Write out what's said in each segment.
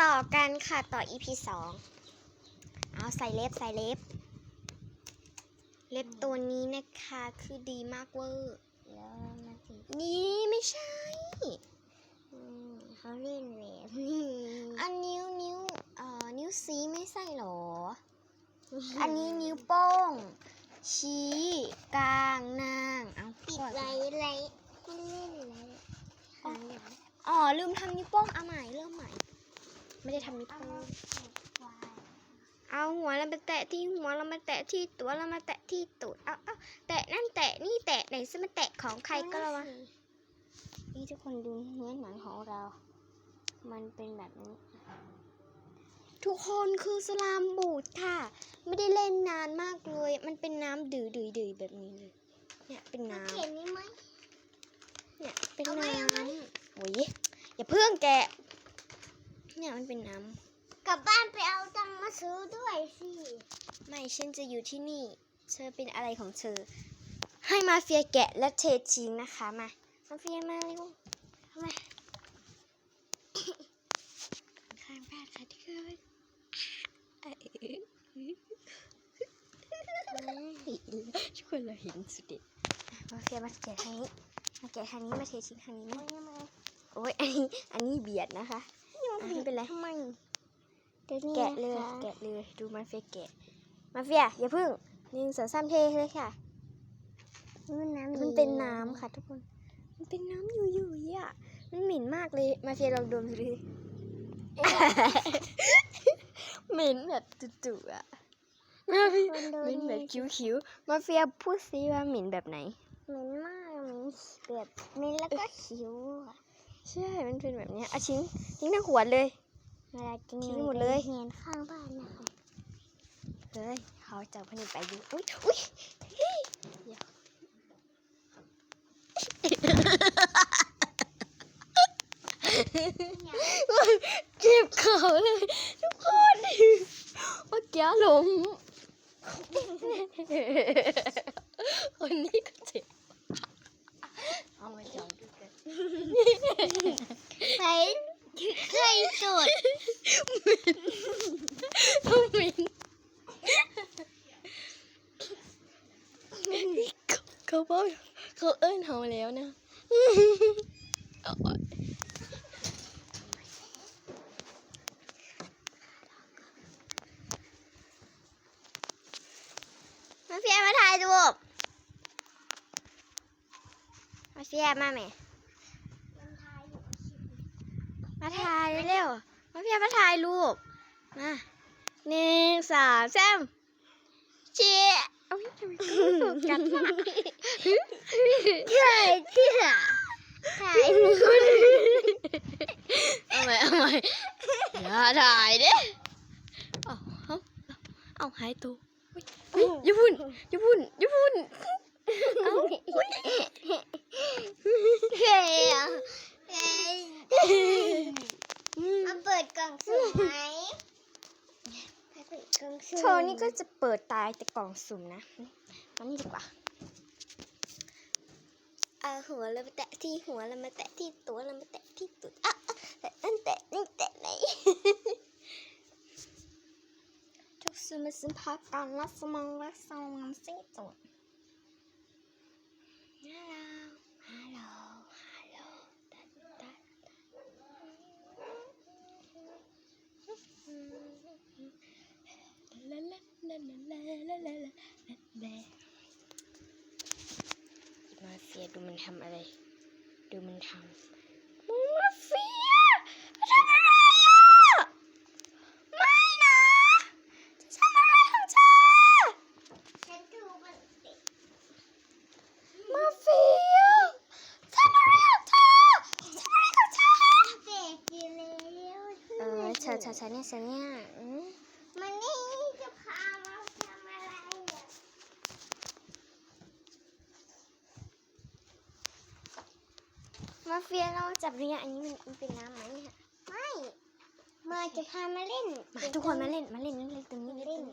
ต่อกันค่ะต่อ EP สองเอาใส่เล็บใส่เล็บ เล็บตัวนี้นะคะคือดีมากเวอร์แล้วมาสินี่ไม่ใช่อืมเขาเล่นแบบนี้อันนิ้วนิ้วเอ่อนิ้วซีไม่ใส่หรอ อันนี้นิ้วโป้ง ชี้กลางนางเอาปิดก่อนไว้ไรไม่เล่นแล้วหาอย่างอ๋อลืมทำนิ้วโป้งเอาใหม่เริ่มใหม่ ไม่ได้ทำนิ้วเอาโป้งไว้เอาหัวเรามาแตะที่หัวเรามาแตะที่ตัวเรามาแตะที่ตูดเอาเอาแตะนั่นแตะนี่แตะไหนจะมาแตะของใครก็ระวังนี่ทุกคนดูเนื้อหนังของเรา มันเป็นแบบนี้ ทุกคนคือสลามบูดค่ะ ไม่ได้เล่นนานมากเลย มันเป็นน้ำดื้อดื้อดื้อแบบนี้เลย เนี่ยเป็นน้เห็นนี่ไหมำเนี่ยเป็นเอาไหมน้เอาไหมำโอ้ยอย่าเพิ่งแกะ เนี่ยมันเป็นน้ำกลับบ้านไปเอาตังค์มาซื้อด้วยสิ ไม่ฉันจะอยู่ที่นี่ เธอเป็นอะไรของเธอ ให้มาเฟียแกะและเททิ้งนะคะมา มาเฟียมาเร็วมาข้างบ้านค่ะทุกคนทุกคนเราเห็นสุดเด็ดมาเฟียมาแกะทางนี้ มาแกะทางนี้มาเททิ้งทางนี้มาโอ้ยอันนี้อันนี้เบียดนะคะ อะไม่เป็นไรทำไมดี๋ยวนี้แกะเลยนะคะแกะเลย ดูมาเฟียแกะ มาเฟียอย่าพึ่งหนึ่งสองสามเทเลยค่ะ มันน้ำมันเป็นน้ำค่ะ ทุกคน มันเป็นน้ำอยู่ๆอะมันเหม็นมากเลย มาเฟียลองดมดูดิเหม็นแบบจุๆอะมาเฟียเหม็นแบบคิ้วๆ มาเฟียพูดซิว่าเหม็นแบบไหน เหม็นมากเหม็นแบบเหม็นแล้วก็คิ้วอะ ใช่ มันเป็นแบบเนี้ยเอาชิ้นทิ้งทั้งขวดเลย เวลากินทิ้งหมดเลย เห็นข้างบ้านนะคะเฮ้ยเขาจับพนิไปดูอุ้ยอุ้ยเฮ้ยเดี๋ยวเจ็บเขาเลยทุกคนเมื่อกี้ล้มคนนี้ก็เจ็บเอามาจองดูกัน ใครใครจุดเอาเหม็นเขาบอกเขาเอิ้นเขาแล้วนะเอาอะมาเฟียมาถ่ายรูปมาเฟียมาไหม มันทายอยู่ มาถ่ายเร็วๆมาเฟียมาถ่ายรูปมาหนึ่งสองสามเชียร์เอาทำไมเขาไม่โฟกัสล่ะใช่ที่หะถ่ายมือเอาไหมเอาไหมอย่าถ่ายเด้เอาเอาเอาหายตัวเฮ้ยอย่าพุ่นอย่าพุ่นอย่าพุ่นเอาเฮ้ยอะเฮ้ยมาเปิดกล่องสุ่มไหมไปเปิดกล่ องสุ่มโชว์นี่ก็จะเปิดตายแต่กล่องสุ่มนะมานี่ดีกว่าเอาหัวเรามาแตะที่หัวเรามาแตะที่ตัวเรามาแตะที่ตูดอะอะแต่นั่นแตะนี่แตะไหนทุกสิ่งมันสัมผัสกันและสมองและสมองสิ้นสุดฮั ฟียดูมันทำอะไร ดูมันทำมาเฟียทำอะไรอะไม่นะจะทำอะไรของเธอฉันดูมันสิมาเฟียทำอะไรของเธอทำอะไรของเธอเด็กอยู่แล้วเออเธอเธอเธอเนี่ยเธอเนี่ยอืม มันนี่จะพามาทำอะไรอะ มาเฟียเราจับเรียอันนี้มันมันเป็นน้ำไหมเนี่ยไม่มาจะพามาเล่นมาทุกคนมาเล่นมาเล่นเล่นตรงนี้มาเล่เล่นน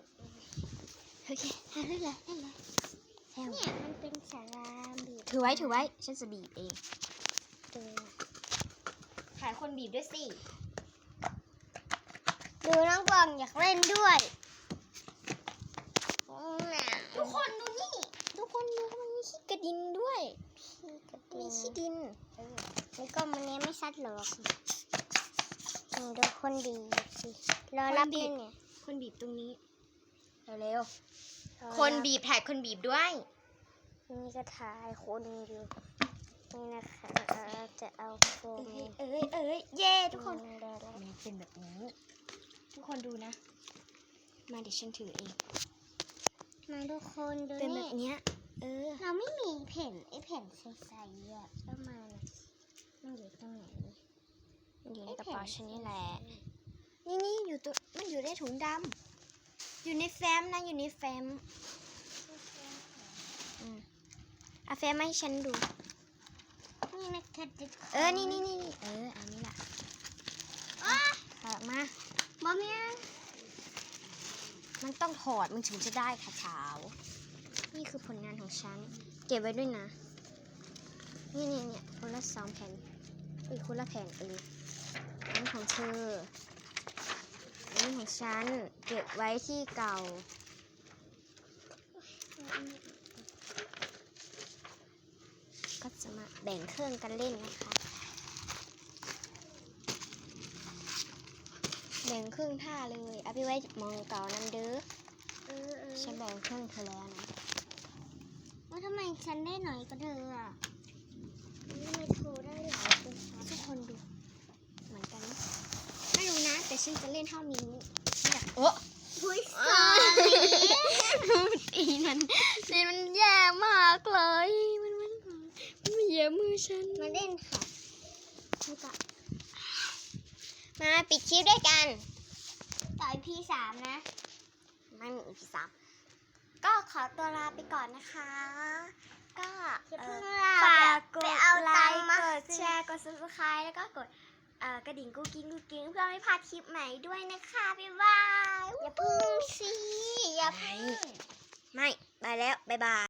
โอเคอะเล่นเลยเล่นเลยแซวเนี่ยมันเป็นสาราบีบถือไว้ถือไว้ฉันจะบีบเองตัวถ่ายคนบีบด้วยสิดูน้องกวางอยากเล่นด้วย ทุกคนดูนี่ ทุกคนดูมันมีขี้กระดินด้วย พี่กระ มีดิ่งขี้ดินนี่ก็มันเนี้ยไม่ชัดหรอกนี่ดูคนดีสิรอรับเล่นเนี่ยคนบีบตรงนี้ เร็วๆ คนบีบถ่ายคนบีบด้วย นี่ก็ถ่ายคนอยู่นี่นะคะจะเอาโฟมเอ้ยเอ้ยเอ้ยเย่ทุกคนเดี๋ยวๆมันเป็นแบบนี้ ทุกคนดูนะ มาเดี๋ยวฉันถือเอง มาทุกคนดูเป็นแบนี่บเนี้ย เออ เราไม่มีแผ่นไอ้แผ่นใสๆอะประมาณมันอยู่ตรงไหนมันอยู่ในกระเป๋าฉันนี่แหละ นี่นี่อยู่ตัวมันอยู่ในถุงดำอยู่ในแฟ้มนะอยู่ในแฟ้มอืมเอาแฟ้มมาให้ฉันดู นี่นะคะทุกคนเออ นี่นี่นี่นี่เออ อันนี้แหละถอดมาบอมยังมันต้องถอดมันถึงจะได้ค่ะเช้า นี่คือผลงานของฉัน เก็บไว้ด้วยนะนี่นี่เนี่ยคนละสองแผ่นอีกคนละแผ่นเอออันนี้ของเธออันนี้ของฉัน เก็บไว้ที่เก่า ก็จะมาแบ่งเครื่องกันเล่นนะคะ แบ่งครึ่งท่าเลย เอาไปไว้มองเก่านั่นเด้อเออเออฉันแบ่งครึ่งเธอแล้วนะว่า ทำไมฉันได้หน่อยก็เธออะทำไมเธอได้หลายเป็นฉันทุกคนดู เหมือนกันไหมไม่รู้นะ แต่ฉันจะเล่นเท่านี้ฉันอยากโอ้พุ้ยสตีมันตีมันแย่มากเลย มันมันมันมาเหยียบมือฉัน มาเล่นค่ะแล้วก็มาปิดคลิปด้วยกัน ต่อยพี่สามนะ ไม่มีอีพีสาม ก็ขอตัวลาไปก่อนนะคะ ก็อย่าเอ่เพิ่องลาฝากกไปดเอาไลตังค์ค์มากดแชร์กด subscribe แล้วก็กดเอ่อกระดิ่งกุ๊กกิ๊งกุ๊กกิ๊งเพื่อไม่พลาดคลิปใหม่ด้วยนะคะบ๊ายบายอย่าพึ่งสิอย่าพึ่งไม่ไปแล้วบ๊ายบาย